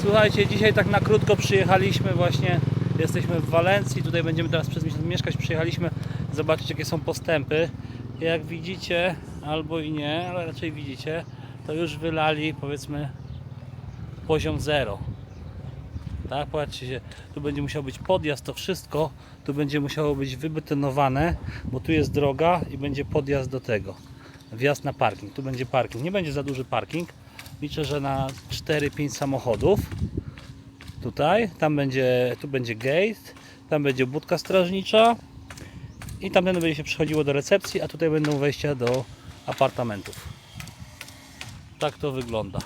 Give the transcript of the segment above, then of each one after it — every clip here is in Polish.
Słuchajcie, dzisiaj tak na krótko przyjechaliśmy właśnie, jesteśmy w Walencji, tutaj będziemy teraz przez miesiąc mieszkać, przyjechaliśmy zobaczyć jakie są postępy. Jak widzicie, albo i nie, ale raczej widzicie, to już wylali powiedzmy poziom zero. Tak, patrzcie się, tu będzie musiał być podjazd, to wszystko, tu będzie musiało być wybetonowane, bo tu jest droga i będzie podjazd do tego. Wjazd na parking, tu będzie parking, nie będzie za duży parking, liczę, że na 4-5 samochodów. Tutaj, tam będzie, tu będzie gate, tam będzie budka strażnicza i tamtędy będzie się przychodziło do recepcji, a tutaj będą wejścia do apartamentów. Tak to wygląda.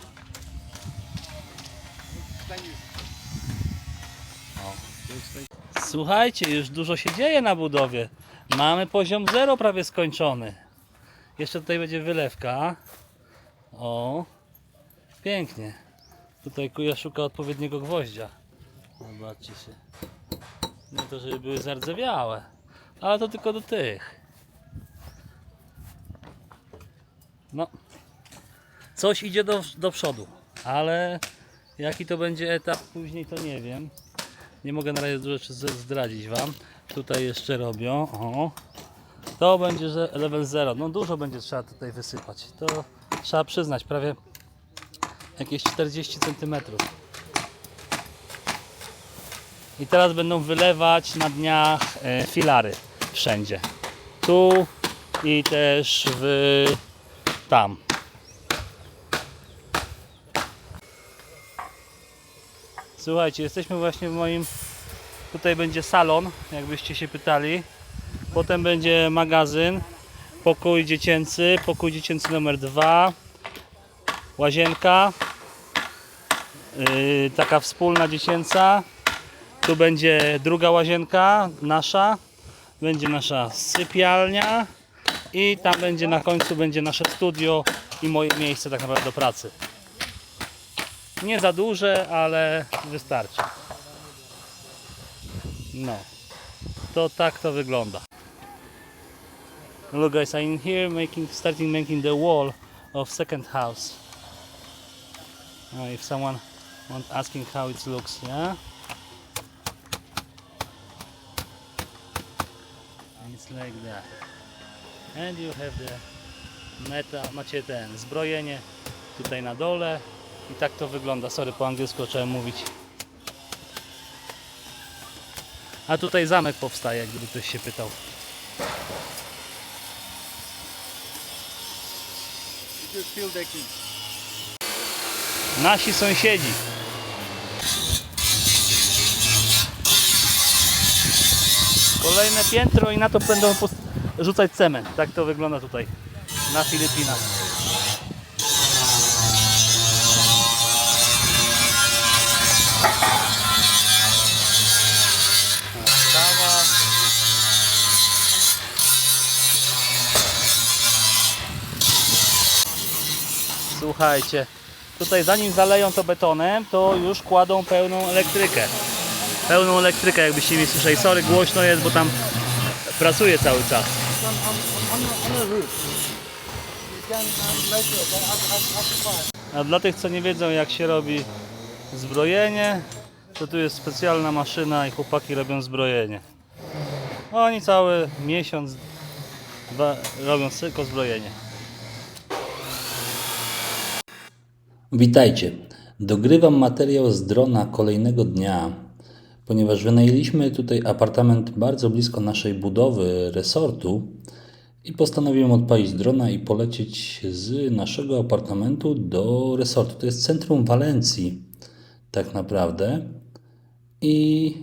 Słuchajcie, już dużo się dzieje na budowie. Mamy poziom zero prawie skończony. Jeszcze tutaj będzie wylewka. O, pięknie. Tutaj kuja szuka odpowiedniego gwoździa. Zobaczcie się. Nie to, żeby były zardzewiałe, ale to tylko do tych. No, coś idzie do, do przodu, ale jaki to będzie etap później, to nie wiem. Nie mogę na razie dużo rzeczy zdradzić Wam. Tutaj jeszcze robią. O. To będzie level 0. No dużo będzie trzeba tutaj wysypać. To trzeba przyznać, prawie jakieś 40 cm. I teraz będą wylewać na dniach e, filary wszędzie. Tu i też w tam. Słuchajcie, jesteśmy właśnie w moim. Tutaj będzie salon, jakbyście się pytali. Potem będzie magazyn, pokój dziecięcy, pokój dziecięcy numer 2, łazienka, yy, taka wspólna dziecięca. Tu będzie druga łazienka, nasza. Będzie nasza sypialnia i tam będzie na końcu będzie nasze studio i moje miejsce tak naprawdę do pracy. Nie za duże, ale wystarczy. No. To tak to wygląda. Look guys, I'm here making starting making the wall of second house. Uh, if someone want asking how it looks, yeah? It's like that. And you have the meta, macie ten zbrojenie tutaj na dole i tak to wygląda. Sorry, po angielsku trzeba mówić. A tutaj zamek powstaje, gdyby ktoś się pytał. Just fill decking. Nasi sąsiedzi. Kolejne piętro i na to będą rzucać cement. Tak to wygląda tutaj na Filipinach. Słuchajcie, tutaj zanim zaleją to betonem, to już kładą pełną elektrykę. Pełną elektrykę, jakbyście mi słyszeli. Sorry, głośno jest, bo tam pracuje cały czas. A dla tych, co nie wiedzą, jak się robi zbrojenie, to tu jest specjalna maszyna i chłopaki robią zbrojenie. Oni cały miesiąc, dwa, robią tylko zbrojenie. Witajcie. Dogrywam materiał z drona kolejnego dnia, ponieważ wynajęliśmy tutaj apartament bardzo blisko naszej budowy resortu i postanowiłem odpalić drona i polecieć z naszego apartamentu do resortu. To jest centrum Walencji, tak naprawdę. I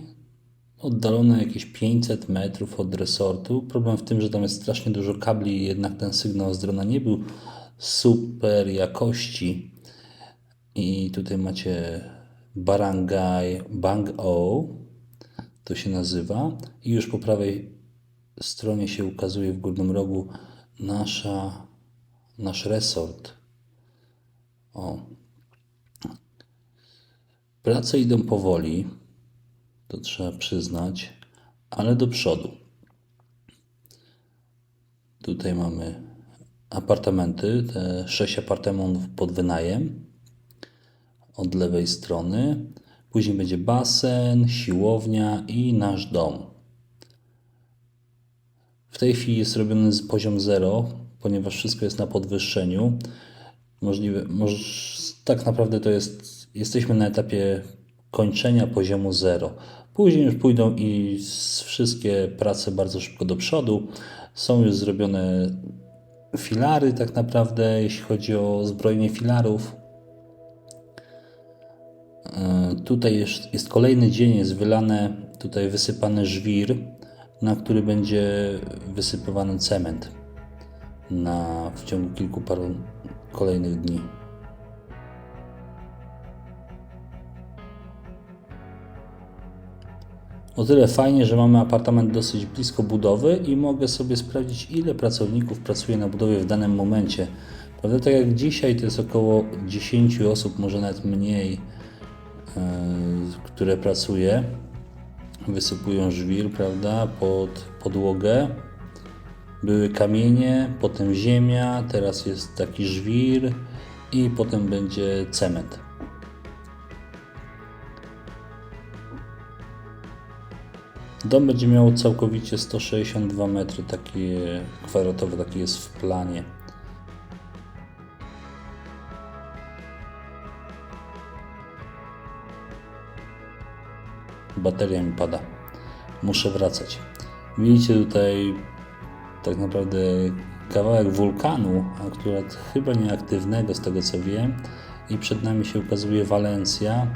oddalone jakieś 500 metrów od resortu. Problem w tym, że tam jest strasznie dużo kabli, jednak ten sygnał z drona nie był super jakości. I tutaj macie Barangay Bang O, to się nazywa. I już po prawej stronie się ukazuje w górnym rogu nasza, nasz resort. O. Prace idą powoli, to trzeba przyznać, ale do przodu. Tutaj mamy apartamenty, te sześć apartamentów pod wynajem. Od lewej strony. Później będzie basen, siłownia i nasz dom. W tej chwili jest robiony poziom 0, ponieważ wszystko jest na podwyższeniu. Możliwe, moż, tak naprawdę to jest, jesteśmy na etapie kończenia poziomu 0. Później już pójdą i wszystkie prace bardzo szybko do przodu. Są już zrobione filary tak naprawdę, jeśli chodzi o zbrojenie filarów. Tutaj jest, jest kolejny dzień, jest wylane, tutaj wysypany żwir, na który będzie wysypywany cement na, w ciągu kilku paru kolejnych dni. O tyle fajnie, że mamy apartament dosyć blisko budowy i mogę sobie sprawdzić, ile pracowników pracuje na budowie w danym momencie. Prawda, tak jak dzisiaj to jest około 10 osób, może nawet mniej, które pracuje. Wysypują żwir, prawda, pod podłogę. Były kamienie, potem ziemia, teraz jest taki żwir i potem będzie cement. Dom będzie miał całkowicie 162 metry, takie kwadratowe, taki jest w planie. Bateria mi pada. Muszę wracać. Widzicie tutaj tak naprawdę kawałek wulkanu, akurat chyba nieaktywnego z tego co wiem. I przed nami się ukazuje Walencja.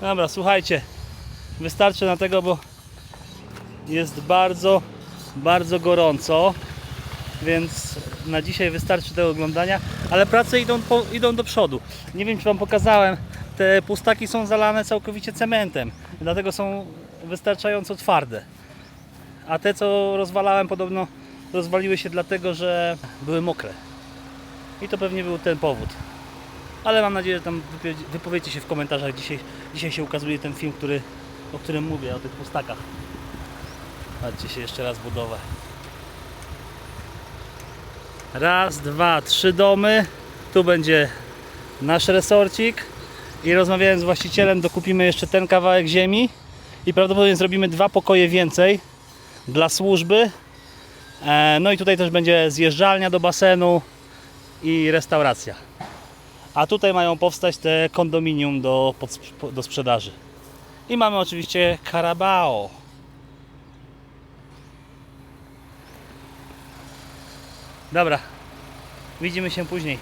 Dobra, słuchajcie, wystarczy na tego, bo jest bardzo, bardzo gorąco, więc na dzisiaj wystarczy tego oglądania, ale prace idą, po, idą do przodu. Nie wiem, czy Wam pokazałem, te pustaki są zalane całkowicie cementem, dlatego są wystarczająco twarde. A te, co rozwalałem, podobno rozwaliły się dlatego, że były mokre. I to pewnie był ten powód. Ale mam nadzieję, że tam wypowie- wypowiecie się w komentarzach. Dzisiaj, dzisiaj się ukazuje ten film, który, o którym mówię, o tych pustakach. Patrzcie się jeszcze raz budowę. Raz, dwa, trzy domy. Tu będzie nasz resorcik. I rozmawiałem z właścicielem, dokupimy jeszcze ten kawałek ziemi. I prawdopodobnie zrobimy dwa pokoje więcej dla służby. E, No i tutaj też będzie zjeżdżalnia do basenu i restauracja. A tutaj mają powstać te kondominium do, podsp- do sprzedaży. I mamy oczywiście Carabao. Dobra, widzimy się później.